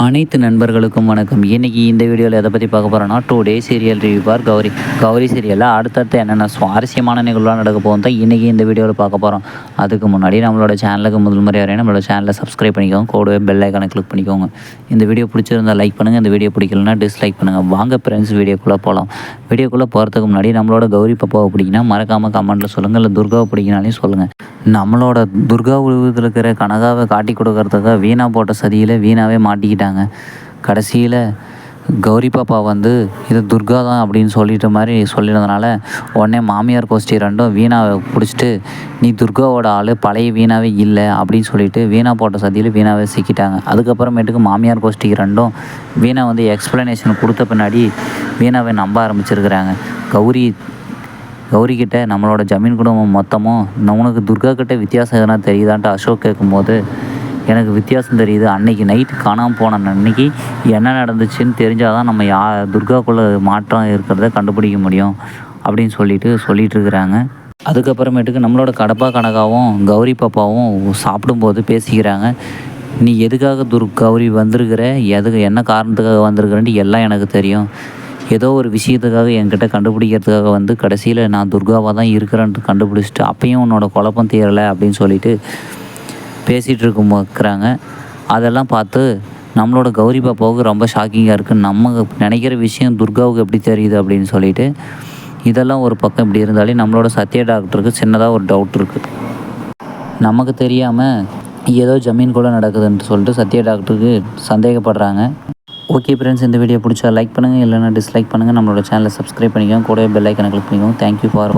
அனைத்து நண்பர்களுக்கும் வணக்கம். இன்றைக்கி இந்த வீடியோவில் எதை பற்றி பார்க்க போகிறோன்னா டூ டே சீரியல் ரிவ்யூ பார் கௌரி. கௌரி சீரியலில் அடுத்தடுத்து என்னென்ன சுவாரஸ்யமான நிகழ்வுலாம் நடக்க போகும் தான் இன்றைக்கி இந்த வீடியோவில் பார்க்க போகிறோம் அதுக்கு முன்னாடி நம்மளோட சேனலுக்கு முதல் முறை வரையும் நம்மளோட சேனலை சப்ஸ்கிரைப் பண்ணிக்கோங்க. கூடவே பெல் ஐக்கானை கிளிக் பண்ணிக்கோங்க. இந்த வீடியோ பிடிச்சிருந்தா லைக் பண்ணுங்கள் இந்த வீடியோ பிடிக்கலனா டிஸ்லைக் பண்ணுங்கள் வாங்க ஃப்ரெண்ட்ஸ் வீடியோக்குள்ளே போகலாம் வீடியோக்குள்ளே போகிறதுக்கு முன்னாடி நம்மளோட கௌரி பப்பாவை பிடிக்குன்னா மறக்காமல் கமெண்ட்டில் சொல்லுங்கள் இல்லை துர்காவை பிடிக்கினாலையும் சொல்லுங்கள் நம்மளோட துர்கா உருவத்தில் இருக்கிற கனகாவை காட்டி கொடுக்கறதுக்காக வீணா போட்ட சதியில் வீணாவே மாட்டிக்கிட்டாங்க. கடைசியில் கௌரி பாப்பா வந்து இது துர்கா தான் அப்படின்னு சொல்லிட்ட மாதிரி சொல்லினதுனால உடனே மாமியார் கோஷ்டி ரெண்டும் வீணாவை பிடிச்சிட்டு நீ துர்காவோட ஆள் பழைய வீணாவே இல்லை அப்படின்னு சொல்லிட்டு வீணா போட்ட சதியில் வீணாவே சிக்கிட்டாங்க. அதுக்கப்புறமேட்டுக்கு மாமியார் கோஷ்டி ரெண்டும் வீணா வந்து எக்ஸ்ப்ளனேஷன் கொடுத்த பின்னாடி வீணாவை நம்ப ஆரம்பிச்சிருக்கிறாங்க. கௌரி கௌரி கிட்ட நம்மளோட ஜமீன் குடும்பம் மொத்தமும் உனக்கு துர்கா கிட்ட வித்தியாசம் எதனா தெரியுதான்ட்டு அசோக் கேட்கும்போது எனக்கு வித்தியாசம் தெரியுது. அன்னைக்கு நைட்டு காணாமல் போன அன்னைக்கு என்ன நடந்துச்சுன்னு தெரிஞ்சால் தான் நம்ம யா துர்காக்குள்ளே மாற்றம் இருக்கிறத கண்டுபிடிக்க முடியும் அப்படின்னு சொல்லிட்டு சொல்லிட்டு இருக்கிறாங்க. அதுக்கப்புறமேட்டுக்கு நம்மளோட கடப்பா கனகாவும் கௌரி பாப்பாவும் சாப்பிடும்போது பேசிக்கிறாங்க. நீ எதுக்காக துர் கௌரி வந்திருக்கிற? எதுக்கு என்ன காரணத்துக்காக வந்திருக்கிறேன்ட்டு எல்லாம் எனக்கு தெரியும். ஏதோ ஒரு விஷயத்துக்காக என்கிட்ட கண்டுபிடிக்கிறதுக்காக வந்து கடைசியில் நான் துர்காவாக தான் இருக்கிறேன்ட்டு கண்டுபிடிச்சிட்டு அப்பயும் உன்னோட குழப்பம் தீரலை அப்படின்னு சொல்லிட்டு பேசிகிட்டு இருக்கும் இருக்கிறாங்க. அதெல்லாம் பார்த்து நம்மளோட கௌரி பாப்பாவுக்கு ரொம்ப ஷாக்கிங்காக இருக்குது நம்ம நினைக்கிற விஷயம் துர்காவுக்கு எப்படி தெரியுது அப்படின்னு சொல்லிட்டு இதெல்லாம் ஒரு பக்கம் இப்படி இருந்தாலே நம்மளோட சத்ய டாக்டருக்கு சின்னதாக ஒரு டவுட் இருக்குது நமக்கு தெரியாமல் ஏதோ ஜமீன் கூட நடக்குதுன்னு சொல்லிட்டு சத்ய டாக்டருக்கு சந்தேகப்படுறாங்க. ஓகே ஃப்ரெண்ட்ஸ் இந்த வீடியோ பிடிச்சா லைக் பண்ணுங்கள் இல்லைனா டிஸ்லைக் பண்ணுங்கள் நம்மளோட சேனலை சப்ஸ்கிரைப் பண்ணிக்கோங்க. கூடவே பெல் ஐக்கனை கிளிக் பண்ணிக்கோங்க. Thank you for